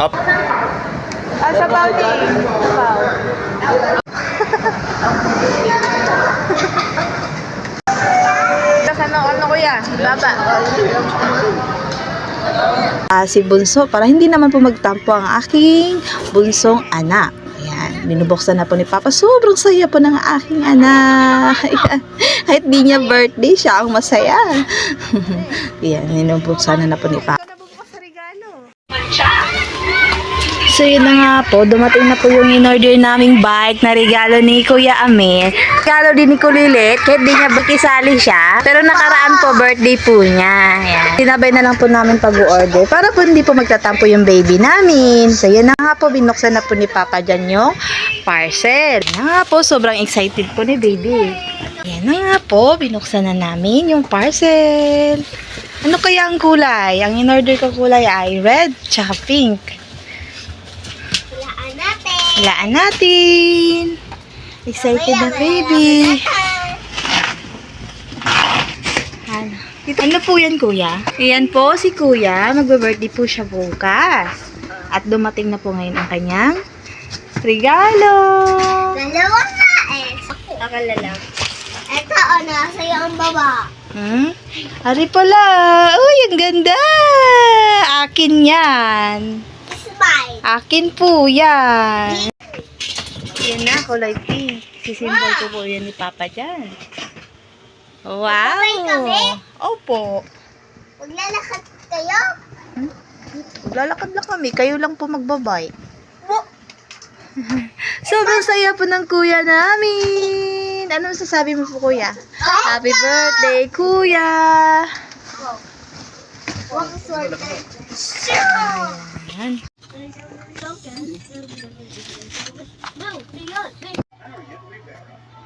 Up. Ah, din. Sabaw. Saan ako, ano kuya? Baba. Ah, si Bunso para hindi naman po magtampo ang aking bunsong anak. Ayan, binubuksan na po ni Papa. Sobrang saya po ng aking anak. Ayan. Kahit di niya birthday, siya ang masaya. Ayan, binubuksan na, na po ni Papa. Nabubukas sa regalo. So yun na nga po, dumating na po yung in-order naming bike na regalo ni Kuya Amir. Regalo din ni Kulilit, kahit di niya bakisali siya. Pero nakaraan po, birthday po niya. Ayan. Tinabay na lang po namin pag-order para po hindi po magtatampo yung baby namin. So yun na nga po, binuksan na po ni Papa dyan yung parcel. Yan nga po, sobrang excited po ni baby. Yan nga po, binuksan na namin yung parcel. Ano kaya ang kulay? Ang in-order ko kulay ay red tsaka pink. Walaan natin. Excited na baby. Ano? Ano po yan, kuya? Ayan po, si kuya. Magbe-birthday po siya bukas. At dumating na po ngayon ang kanyang regalo. Dalawa nga eh. Akala lang. Ito, o, nasa iyo ang baba. Hmm? Ari pala. Uy, ang ganda. Akin yan. Akin po yan. Yan na, kulay pink. Sisimbol ko po yan ni Papa dyan. Wow! Opo. Maglalakad kayo? Lalakad lang kami. Kayo lang po magbabay. Sobrang saya po ng kuya namin. Ano masasabi mo po, kuya? Happy birthday, kuya! Sword. Ayan.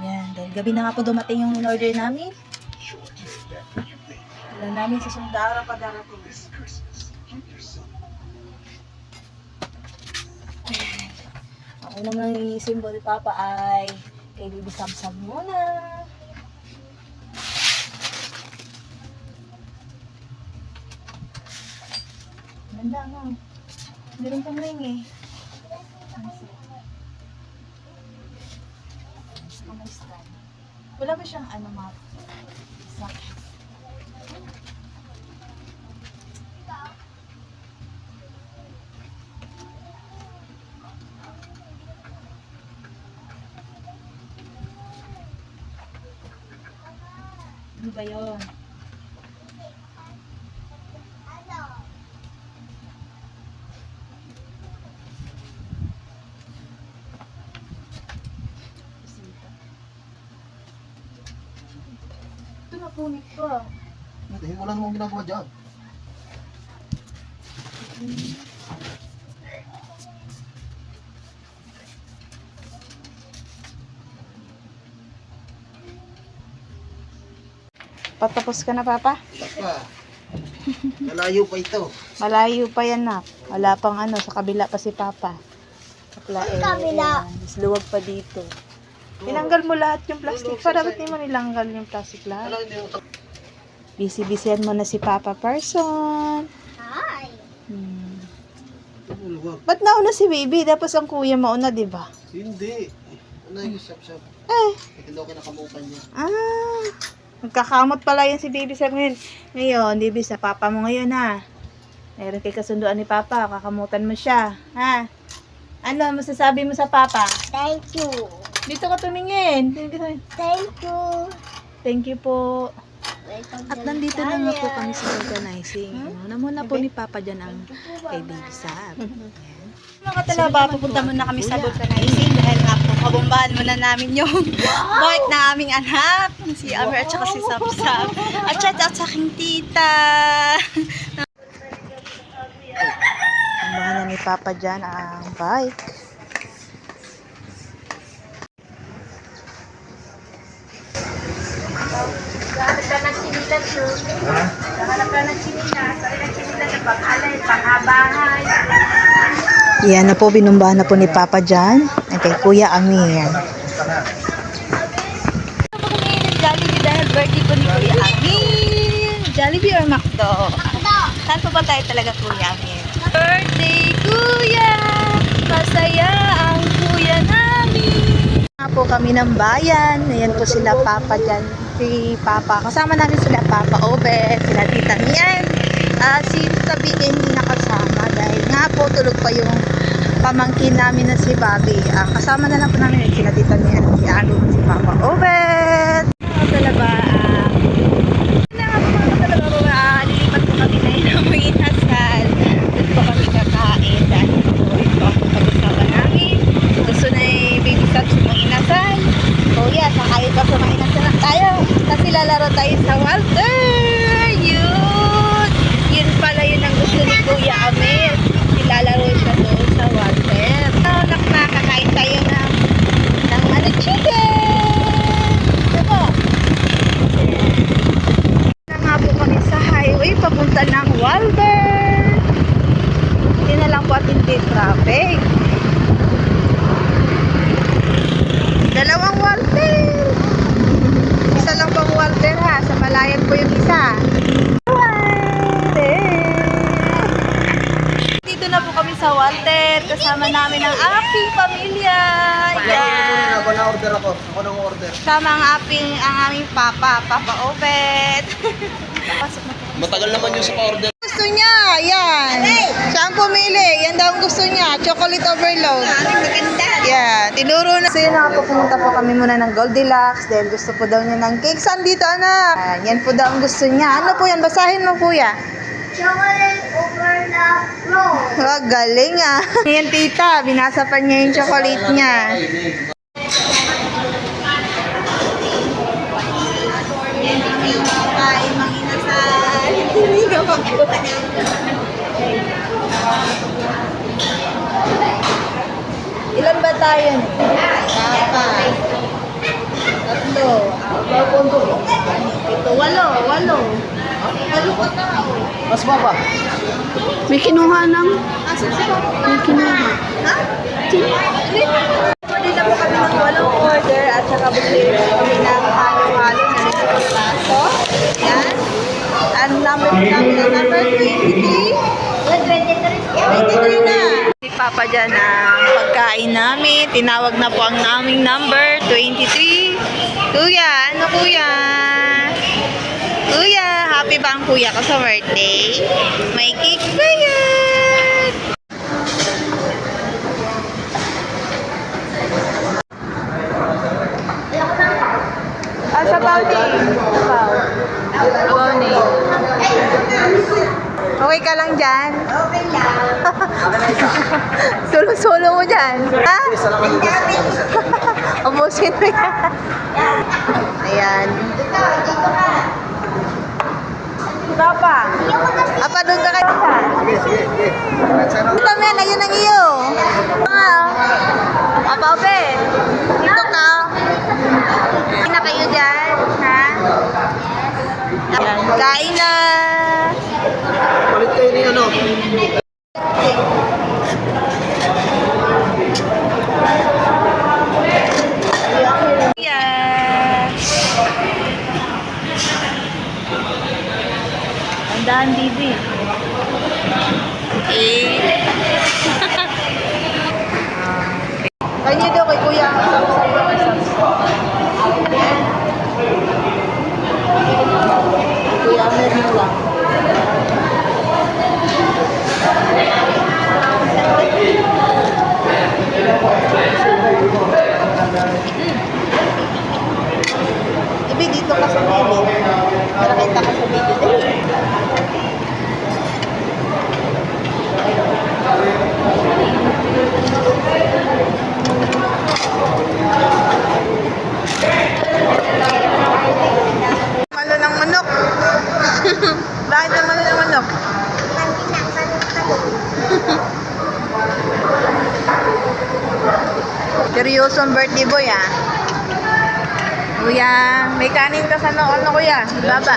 Yan, dahil gabi na nga po dumating yung in-order namin. Alam namin sa sundara pa darating. Ayan. Ang unang nangisimbo ni Papa ay kay Bibi Samsam muna. Ganda nga. Meron pang ring eh. Wala ba siyang ano map? Suction. Ano ba yun? Ito na punit pa. Hindi, wala namang ginagawa dyan. Patapos ka na, Papa? Papa, malayo pa ito. Malayo pa yan, nak. Wala pang ano, sa kabila pa si Papa. Kapla, eh, kabila? Mas luwag pa dito. Tinanggal mo lahat yung plastic. Pa, dapat di mo nilanggal yung plastic lahat. Busy-busyan mo na si Papa Person. Hi. Hmm. Luwag. Ba't nauna si baby? Tapos ang kuya mauna, di ba? Hindi. Ano yung sap-sap? Eh, Ito daw kinakamukan niya. ah. Nagkakamot pala yan si baby sa ngayon. Ngayon, baby, sa papa mo ngayon, ha? Meron kay kasunduan ni papa. Kakamutan mo siya, ha? Ano masasabi mo sa papa? Thank you. Dito ka ka tumingin. Thank you. Thank you po. At to nandito na nga po kami sa organizing. Ano muna po ni Papa dyan ang kay Baby Sab. Ayan. Mga talaba, pupunta muna kami sa vulcanizing dahil nga po kabombahan muna namin yung bike na aming anak. Si Amir at saka si Sapsap. At saka at sa aking tita. Na ni Papa dyan ang bike. Ka ng sinilas, no? Hanap ka ng sinilas. Sabi ng sinilas, pang-alay, pang-abahay. Yan na po, binumbahan na po ni Papa dyan. At kay Kuya Amir. Jollibee dahil birthday po ni Kuya Amir. Jollibee or McDo? Ito. Saan po ba tayo talaga Kuya Amir? Birthday, Kuya masaya ang kuya namin. Nga po kami ng bayan. Ayan po sila Papa dyan. Si Papa. Kasama namin sila Papa Obe, sila Tita Mian. Ah, si Vicky hindi nakasama dahil nga po tulog pa yung pamangkin namin na si Bobby. Ah, kasama na lang po namin sila Tita Mian, si Alo, si Papa Obe. Ano talaga, ah, na nga po mga talaga po, ah, lilipat po kami na yun ng mga inasal. Doon po kami kakain dahil po ito ang pag-usapan namin. Gusto na yung baby steps ng inasal. Oh yeah, sakayin pa sa mga inasal na tayo. Kasi sa Walter. Yun! Yun pala yun ang gusto ni Kuya Amir. Ilalaro siya doon sa Walter. So, nak kakain tayo ng, ng ano, chicken! Diba? Na nga po kami sa highway papunta ng Walter. Hindi na lang po at hindi traffic. Dalawang Walter. Lang pang Walter ha. Sa Malayan po yung isa. Walter. Dito na po kami sa Walter. Kasama namin ang aking pamilya. Yan. Ako na order ako. Ako nang order. Sama ang aping ang aming papa, Papa. Pasok na po. Matagal naman yung sa pa-order. Gusto niya, yan. Siya ang pumili. Yan daw ang gusto niya. Chocolate overload. maganda. Yan. Tinuro na. So yun na po, kami muna ng Goldilocks. Dahil gusto po daw niya ng cake. Saan dito, anak? Yan, yan po daw ang gusto niya. Ano po yan? Basahin mo, kuya. Chocolate over the road. Wag, galing ah. Yan, tita. Binasa pa niya yung chocolate niya. Kain mang inasal. Hindi ka Ilan ba tayo? Apat. Tatlo. Ito, walo. Walo. Mas baba. May kinuha ng... May kinuha. Ha? Pwede na po kami ng walong order at saka bumili kami ng halo-halo na nito plato. Yan. Ang number po namin ang number 23. 23 na. Papa dyan ang pagkain namin. Tinawag na po ang naming number 23. Kuya, ano kuya? Kuya, happy ba ang kuya ko sa birthday? May cake ba yan? Ah, sabaw ni. Sabaw. Sabaw ni. Okay ka lang dyan? Solo-solo mo dyan. Ha? Ubusin mo yan. Ayan. Papa. Apa, doon ka kayo. Sige, sige, sige. Ito, men. Ayun ang iyo. Papa, ope. Dito ka. Kain na kayo dyan. Ha? Kain na. easy. Ang birthday boy ah. Kuya, may kanin ka sa noon no kuya? Baba.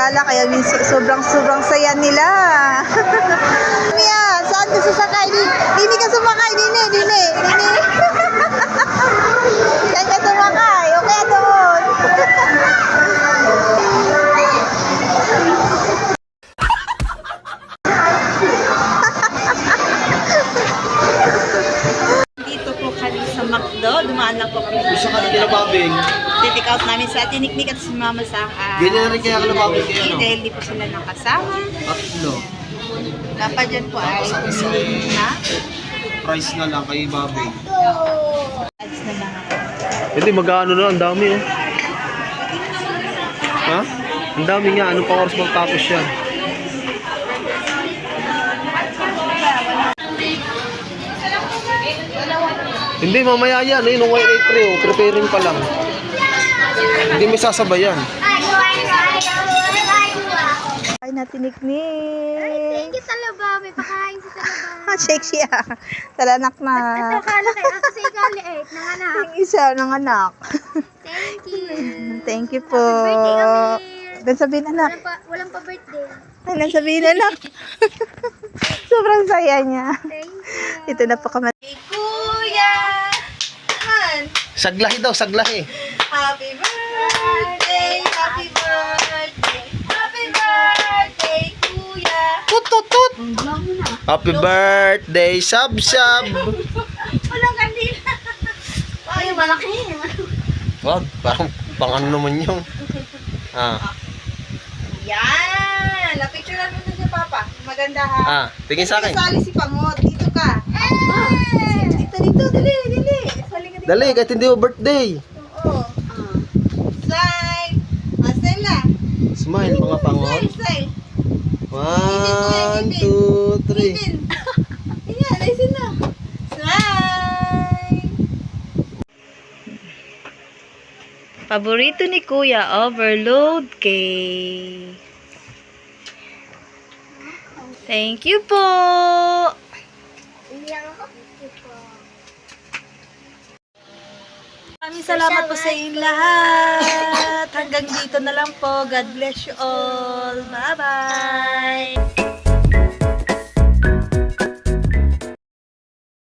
Gala kaya minsan sobrang sobrang saya nila. Mia, saan ka sasakay? Di- Dini ka sumakay, dini, dini, dini. Saan ka sumakay? Sa tiniknik at si Mama sa uh, Ganyan rin kaya kinababing kayo, no? Dahil di po sila nakasama. Tatlo. Dapat dyan po ay Tapos ang isa na. Price na lang kay babing. Ads na lang ako. Hindi, mag-ano na, ang dami oh. Ha? Ang dami nga, anong pa oras magtapos yan? Hindi, mamaya yan. Ayun, yung 183 oh. Preparing pa lang. Hindi may sasabayan. Ay na tiniknik. Thank you, Talaba. May pakain sa Talaba. Ah, shake siya. Talanak na. Ito, kala kayo. Ako sa ikali eh. Nanganak. Yung isa ng anak. Thank you. Thank you po. birthday, Amir. Dan sabihin anak. Walang pa, walang pa birthday. Ay, lang sabihin anak. Sobrang saya niya. Thank you. Ito na po kami. Kuya! Han! Saglahi daw, saglahi. Happy birthday! Happy birthday, sab sab. Walang kandila. Ay, malaki. Wag, parang pang ano naman yung. Ah, Yan! Napicturean mo na si Papa. Maganda ha. ah, tingin sa akin. Sali si Pangot. Dito ka. Dito, dito. Dali, dali. Sali ka dito. Dali, kahit hindi mo birthday. Oo. Slide. Ah, Stella. Smile, mga pangon. Slide, slide. One, two, three. Even. Yan, ayusin na. Slide. Paborito ni Kuya, overload cake. Thank you po. Hindi ako. Maraming salamat po sa inyong lahat. Hanggang dito na lang po. God bless you all. Bye-bye.